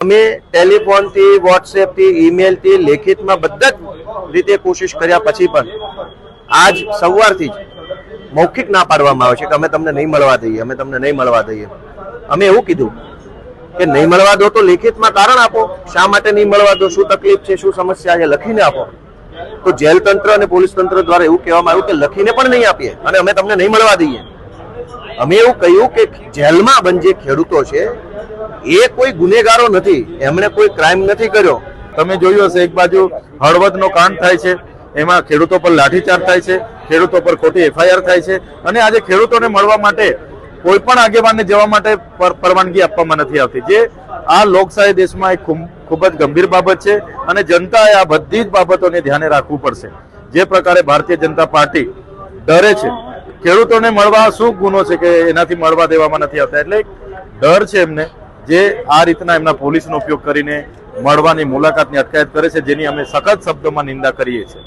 અમે ટેલિફોનથી, વોટ્સએપથી, ઈમેલથી, લેખિતમાં બધા જ રીતે કોશિશ કર્યા પછી પણ આજ સવારથી જ મૌખિક ના પાડવામાં આવે છે કે અમે તમને નહીં મળવા દઈએ, અમે તમને નહીં મળવા દઈએ. અમે એવું કીધું કે નહીં મળવા દો તો લેખિતમાં કારણ આપો, શા માટે નહીં મળવા દો, શું તકલીફ છે, શું સમસ્યા છે, લખીને આપો. તો જેલ તંત્ર અને પોલીસ તંત્ર દ્વારા એવું કહેવામાં આવ્યું કે લખીને પણ નહીં આપીએ અને અમે તમને નહીં મળવા દઈએ. અમે એવું કહ્યું કે જેલમાં બંધ ખેડૂતો છે એ કોઈ ગુનેગારો નથી, એમણે કોઈ ક્રાઇમ નથી કર્યો. તમે જોયું હશે, એક બાજુ હળવદનો કાંડ થાય છે, એમાં ખેડૂતો પર લાઠીચાર્જ થાય છે, ખેડૂતો પર ખોટી એફઆઈઆર થાય છે, અને આજે ખેડૂતોને મળવા માટે કોઈ પણ આગેવાનને જવા માટે પર- પરવાનગી આપવામાં નથી આવતી. જે આ લોકશાહી દેશમાં એક ખૂબ જ ગંભીર બાબત છે, અને જનતાએ આ બધી જ બાબતોને ધ્યાને રાખવું પડશે. જે પ્રકારે ભારતીય જનતા પાર્ટી ડરે છે. ખેડૂતોને મળવા શું ગુનો છે કે એનાથી મળવા દેવામાં નથી આવતા? એટલે ડર છે એમને. જે આ રીતના એમના પોલીસનો ઉપયોગ કરીને મળવાની મુલાકાતની અટકાયત કરે છે, જેની અમે સખત શબ્દોમાં નિંદા કરીએ છીએ.